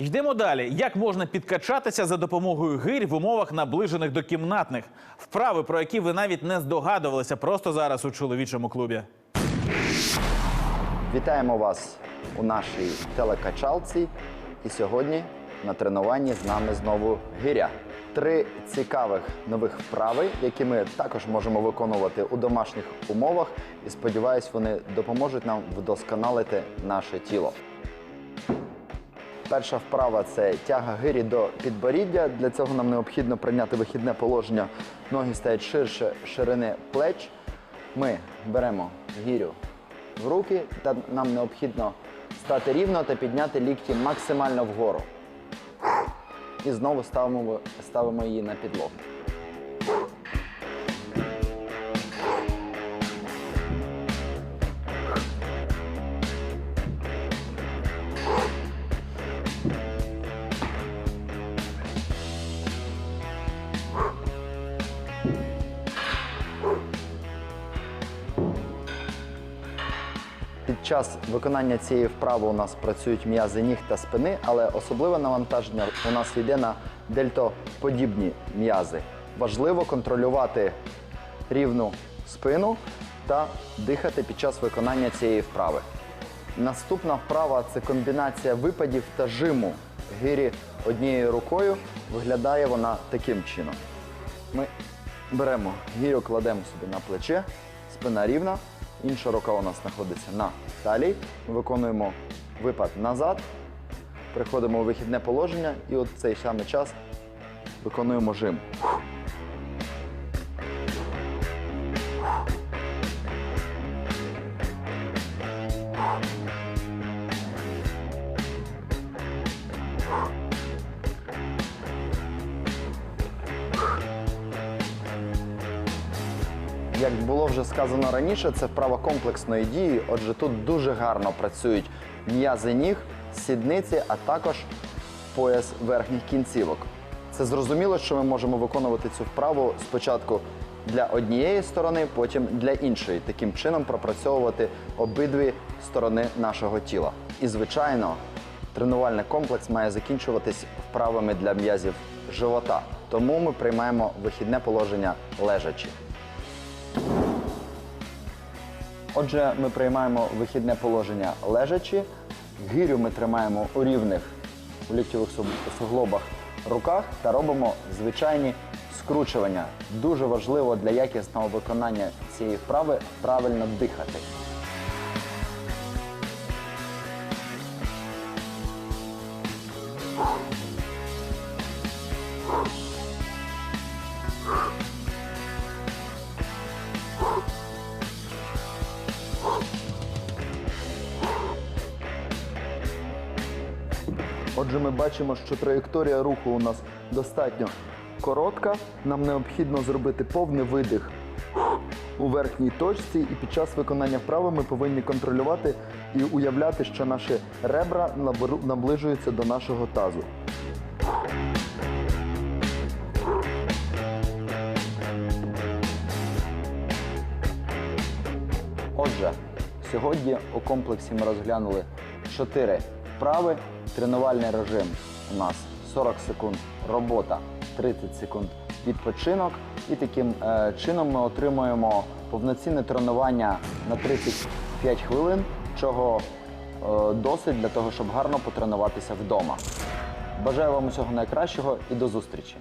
Йдемо далі. Як можна підкачатися за допомогою гирь в умовах наближених до кімнатних? Вправи, про які ви навіть не здогадувалися просто зараз у чоловічому клубі. Вітаємо вас у нашій телекачалці. І сьогодні на тренуванні з нами знову гиря. Три цікавих нових вправи, які ми також можемо виконувати у домашніх умовах. І сподіваюсь, вони допоможуть нам вдосконалити наше тіло. Перша вправа це тяга гирі до підборіддя. Для цього нам необхідно прийняти вихідне положення. Ноги стають ширше ширини плеч. Ми беремо гірю в руки, та нам необхідно стати рівно та підняти лікті максимально вгору. І знову ставимо, ставимо її на підлогу. Під час виконання цієї вправи у нас працюють м'язи ніг та спини, але особливе навантаження у нас йде на дельтоподібні м'язи. Важливо контролювати рівну спину та дихати під час виконання цієї вправи. Наступна вправа це комбінація випадів та жиму гирі однією рукою. Виглядає вона таким чином. Ми беремо гірю, кладемо собі на плече, спина рівна, інша рука у нас знаходиться на талії. Ми виконуємо випад назад, приходимо у вихідне положення і от цей самий час виконуємо жим. Як було вже сказано раніше, це вправа комплексної дії. Отже, тут дуже гарно працюють м'язи ніг, сідниці, а також пояс верхніх кінцівок. Це зрозуміло, що ми можемо виконувати цю вправу спочатку для однієї сторони, потім для іншої. Таким чином пропрацьовувати обидві сторони нашого тіла. І, звичайно, тренувальний комплекс має закінчуватись вправами для м'язів живота. Тому ми приймаємо вихідне положення лежачи. Отже, ми приймаємо вихідне положення лежачи. Гирю ми тримаємо у рівних у ліктьових су- суглобах руках та робимо звичайні скручування. Дуже важливо для якісного виконання цієї вправи правильно дихати. Отже, ми бачимо, що траєкторія руху у нас достатньо коротка. Нам необхідно зробити повний видих у верхній точці, і під час виконання вправи ми повинні контролювати і уявляти, що наші ребра наближуються до нашого тазу. Отже, сьогодні у комплексі ми розглянули 4 вправи. Тренувальний режим у нас 40 секунд робота, 30 секунд відпочинок. І таким е, чином ми отримуємо повноцінне тренування на 35 хвилин, чого е, досить для того, щоб гарно потренуватися вдома. Бажаю вам усього найкращого і до зустрічі!